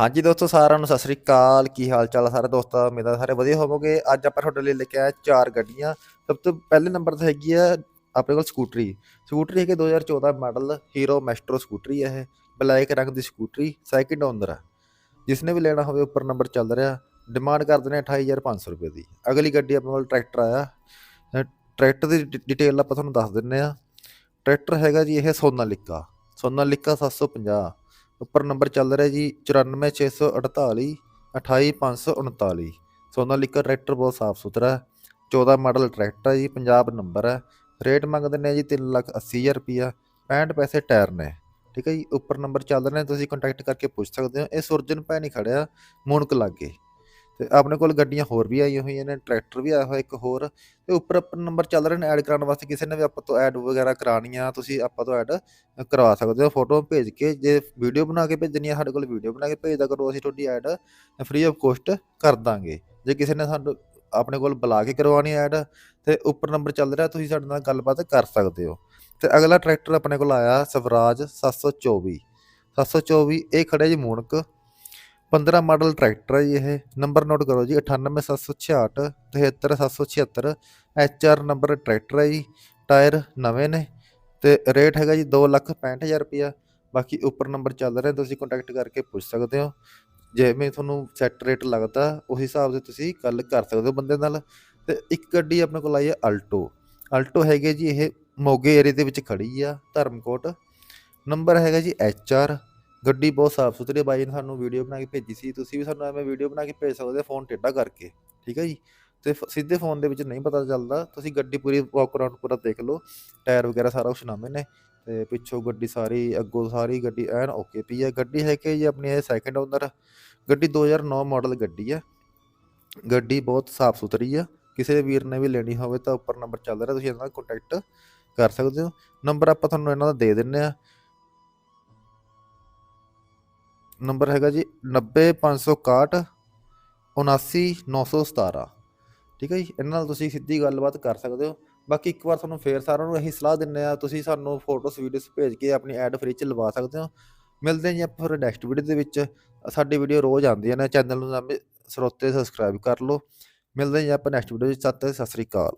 ਹਾਂਜੀ ਦੋਸਤੋ, ਸਾਰਿਆਂ ਨੂੰ ਸਤਿ ਸ੍ਰੀ ਅਕਾਲ। ਕੀ ਹਾਲ ਚਾਲ ਆ ਸਾਰੇ ਦੋਸਤਾਂ? ਉਮੀਦ ਆ ਸਾਰੇ ਵਧੀਆ ਹੋਵੋਗੇ। ਅੱਜ ਆਪਾਂ ਤੁਹਾਡੇ ਲਈ ਲੈ ਕੇ ਆਏ ਚਾਰ ਗੱਡੀਆਂ। ਸਭ ਤੋਂ ਪਹਿਲੇ ਨੰਬਰ ਤੇ ਹੈਗੀ ਆ ਆਪਣੇ ਕੋਲ ਸਕੂਟਰੀ। ਸਕੂਟਰੀ ਹੈਗੀ 2014 ਮਾਡਲ ਹੀਰੋ ਮੈਸਟਰੋ ਸਕੂਟਰੀ ਹੈ ਇਹ। ਬਲੈਕ ਰੰਗ ਦੀ ਸਕੂਟਰੀ ਸੈਕਿੰਡ ਓਨਰ ਆ। ਜਿਸ ਨੇ ਵੀ ਲੈਣਾ ਹੋਵੇ ਉੱਪਰ ਨੰਬਰ ਚੱਲ ਰਿਹਾ। ਡਿਮਾਂਡ ਕਰਦੇ ਨੇ 28500 ਰੁਪਏ ਦੀ। ਅਗਲੀ ਗੱਡੀ ਆਪਣੇ ਕੋਲ ਟਰੈਕਟਰ ਆਇਆ। ਟਰੈਕਟਰ ਦੀ ਡਿ- ਡਿਟੇਲ ਆਪਾਂ ਤੁਹਾਨੂੰ ਦੱਸ ਦਿੰਨੇ ਆ। ਟਰੈਕਟਰ ਹੈਗਾ ਜੀ ਇਹ ਸੋਨਾਲਿਕਾ। ਸੋਨਾਲਿਕਾ 750 ਉੱਪਰ ਨੰਬਰ ਚੱਲ ਰਿਹਾ ਜੀ 94648 28539 ਸੋਨਾਲਿਕਾ ਟਰੈਕਟਰ ਬਹੁਤ ਸਾਫ਼ ਸੁਥਰਾ ਹੈ। 14 ਮਾਡਲ ਟਰੈਕਟਰ ਹੈ ਜੀ, ਪੰਜਾਬ ਨੰਬਰ ਹੈ। ਰੇਟ ਮੰਗਦੇ ਨੇ ਜੀ 380000 ਰੁਪਿਆ 65 ਪੈਸੇ ਟਾਇਰ ਨੇ। ਠੀਕ ਹੈ ਜੀ, ਉੱਪਰ ਨੰਬਰ ਚੱਲ ਰਹੇ ਨੇ, ਤੁਸੀਂ ਕੰਟੈਕਟ ਕਰਕੇ ਪੁੱਛ ਸਕਦੇ ਹੋ। ਇਹ ਸੁਰਜਨ ਭੈਣ ਹੀ ਖੜਿਆ ਮੂਨਕ ਲਾਗੇ। ਤੇ ਆਪਣੇ ਕੋਲ ਗੱਡੀਆਂ ਹੋਰ ਵੀ ਆਈਆਂ ਹੋਈਆਂ ਨੇ, ਟਰੈਕਟਰ ਵੀ ਆਇਆ ਹੋਇਆ ਇੱਕ ਹੋਰ, ਤੇ ਉੱਪਰ ਆਪਾਂ ਨੰਬਰ ਚੱਲ ਰਹੇ ਨੇ ਐਡ ਕਰਾਉਣ ਵਾਸਤੇ ਕਿਸੇ ਨੇ ਵੀ ਆਪਾਂ ਤੋਂ ਐਡ ਵਗੈਰਾ ਕਰਾਉਣੀ ਆ ਤੁਸੀਂ ਆਪਾਂ ਤੋਂ ਐਡ ਕਰਵਾ ਸਕਦੇ ਹੋ ਫੋਟੋ ਭੇਜ ਕੇ, ਜੇ ਵੀਡੀਓ ਬਣਾ ਕੇ ਭੇਜਣੀ ਆ ਸਾਡੇ ਕੋਲ ਵੀਡੀਓ ਬਣਾ ਕੇ ਭੇਜਦਾ ਕਰੋ, ਅਸੀਂ ਤੁਹਾਡੀ ਐਡ ਫ੍ਰੀ ਆਫ ਕੋਸਟ ਕਰ ਦਾਂਗੇ। ਜੇ ਕਿਸੇ ਨੇ ਸਾਨੂੰ ਆਪਣੇ ਕੋਲ ਬੁਲਾ ਕੇ ਕਰਵਾਉਣੀ ਐਡ ਤੇ ਉੱਪਰ ਨੰਬਰ ਚੱਲ ਰਿਹਾ, ਤੁਸੀਂ ਸਾਡੇ ਨਾਲ ਗੱਲਬਾਤ ਕਰ ਸਕਦੇ ਹੋ। ਤੇ ਅਗਲਾ ਟਰੈਕਟਰ ਆਪਣੇ ਕੋਲ ਆਇਆ ਸਵਰਾਜ 724 724 ਇਹ ਖੜਿਆ ਜੀ ਮੂਨਕ 15 ਮਾਡਲ ਟਰੈਕਟਰ ਹੈ ਜੀ ਇਹ। ਨੰਬਰ ਨੋਟ ਕਰੋ ਜੀ 98766 73776 ਐਚਆਰ ਨੰਬਰ ਟਰੈਕਟਰ ਹੈ ਜੀ, ਟਾਇਰ ਨਵੇਂ ਨੇ ਤੇ ਰੇਟ ਹੈਗਾ ਜੀ 265000 ਰੁਪਇਆ। ਬਾਕੀ ਉੱਪਰ ਨੰਬਰ ਚੱਲ ਰਿਹਾ ਤੁਸੀਂ ਕੰਟੈਕਟ ਕਰਕੇ ਪੁੱਛ ਸਕਦੇ ਹੋ। ਜਿਵੇਂ ਤੁਹਾਨੂੰ ਸੈੱਟ ਰੇਟ ਲੱਗਦਾ ਉਸ ਹਿਸਾਬ ਦੇ ਤੁਸੀਂ ਗੱਲ ਕਰ ਸਕਦੇ ਹੋ ਬੰਦੇ ਨਾਲ। ਤੇ ਇੱਕ ਗੱਡੀ ਆਪਣੇ ਕੋਲ ਆਈ ਹੈ ਅਲਟੋ। ਅਲਟੋ ਹੈਗੇ ਜੀ, ਇਹ ਮੋਗੇ ਏਰੀਆ ਦੇ ਵਿੱਚ ਖੜੀ ਆ, ਧਰਮਕੋਟ। ਨੰਬਰ ਹੈਗਾ ਜੀ ਐਚਆਰ ਗੱਡੀ ਬਹੁਤ ਸਾਫ਼ ਸੁਥਰੀ ਹੈ, ਬਾਈ ਨੇ ਸਾਨੂੰ ਵੀਡੀਓ ਬਣਾ ਕੇ ਭੇਜੀ ਸੀ। ਤੁਸੀਂ ਵੀ ਸਾਨੂੰ ਐਵੇਂ ਵੀਡੀਓ ਬਣਾ ਕੇ ਭੇਜ ਸਕਦੇ ਹੋ ਫੋਨ ਟੇਢਾ ਕਰਕੇ। ਠੀਕ ਹੈ ਜੀ? ਤੇ ਫ- ਸਿੱਧੇ ਫੋਨ ਦੇ ਵਿੱਚ ਨਹੀਂ ਪਤਾ ਚੱਲਦਾ। ਤੁਸੀਂ ਗੱਡੀ ਪੂਰੀ ਵਾਕ ਪੂਰਾ ਦੇਖ ਲਓ। ਟਾਇਰ ਵਗੈਰਾ ਸਾਰਾ ਕੁਛ ਨਵੇਂ ਨੇ। ਤੇ ਪਿੱਛੋਂ ਗੱਡੀ ਸਾਰੀ ਅੱਗੋਂ ਸਾਰੀ ਗੱਡੀ ਐਨ ਓਕੇ ਪਈ ਹੈ ਗੱਡੀ ਹੈ ਕਿ ਜੀ ਆਪਣੀ ਇਹ ਸੈਕੰਡ ਓਨਰ ਗੱਡੀ 2009 ਮਾਡਲ ਗੱਡੀ ਹੈ ਗੱਡੀ ਬਹੁਤ ਸਾਫ਼ ਸੁਥਰੀ ਆ। ਕਿਸੇ ਵੀਰ ਨੇ ਵੀ ਲੈਣੀ ਹੋਵੇ ਤਾਂ ਉੱਪਰ ਨੰਬਰ ਚੱਲ ਰਿਹਾ। ਤੁਸੀਂ ਇਹਨਾਂ ਨਾਲ ਕੰਟੈਕਟ ਕਰ ਸਕਦੇ ਹੋ। ਨੰਬਰ ਆਪਾਂ ਤੁਹਾਨੂੰ ਇਹਨਾਂ ਦਾ ਦੇ ਦਿੰਨੇ ਆ। ਨੰਬਰ ਹੈਗਾ ਜੀ 90561 79917 ਠੀਕ ਹੈ ਜੀ ਇਹਨਾਂ ਨਾਲ ਤੁਸੀਂ ਸਿੱਧੀ ਗੱਲਬਾਤ ਕਰ ਸਕਦੇ ਹੋ। ਬਾਕੀ ਇੱਕ ਵਾਰ ਤੁਹਾਨੂੰ ਫੇਰ ਸਾਰਿਆਂ ਨੂੰ ਇਹੀ ਸਲਾਹ ਦਿੰਨੇ ਆ ਤੁਸੀਂ ਸਾਨੂੰ ਫੋਟੋਸ ਵੀਡੀਓਸ ਭੇਜ ਕੇ ਆਪਣੀ ਐਡ ਫ੍ਰੀ ਚ ਲਵਾ ਸਕਦੇ ਹੋ। ਮਿਲਦੇ ਹਾਂ ਜੀ ਆਪਾਂ ਫਿਰ ਨੈਕਸਟ ਵੀਡੀਓ ਦੇ ਵਿੱਚ। ਸਾਡੀ ਵੀਡੀਓ ਰੋਜ਼ ਆਉਂਦੀਆਂ ਨੇ ਚੈਨਲ ਨੂੰ ਨਾਮੇ ਸਰੋਤੇ ਸਬਸਕ੍ਰਾਈਬ ਕਰ ਲਓ। ਮਿਲਦੇ ਹਾਂ ਜੀ ਆਪਾਂ ਨੈਕਸਟ ਵੀਡੀਓ ਵਿੱਚ ਤਦ ਸਤਿ ਸ੍ਰੀ ਅਕਾਲ।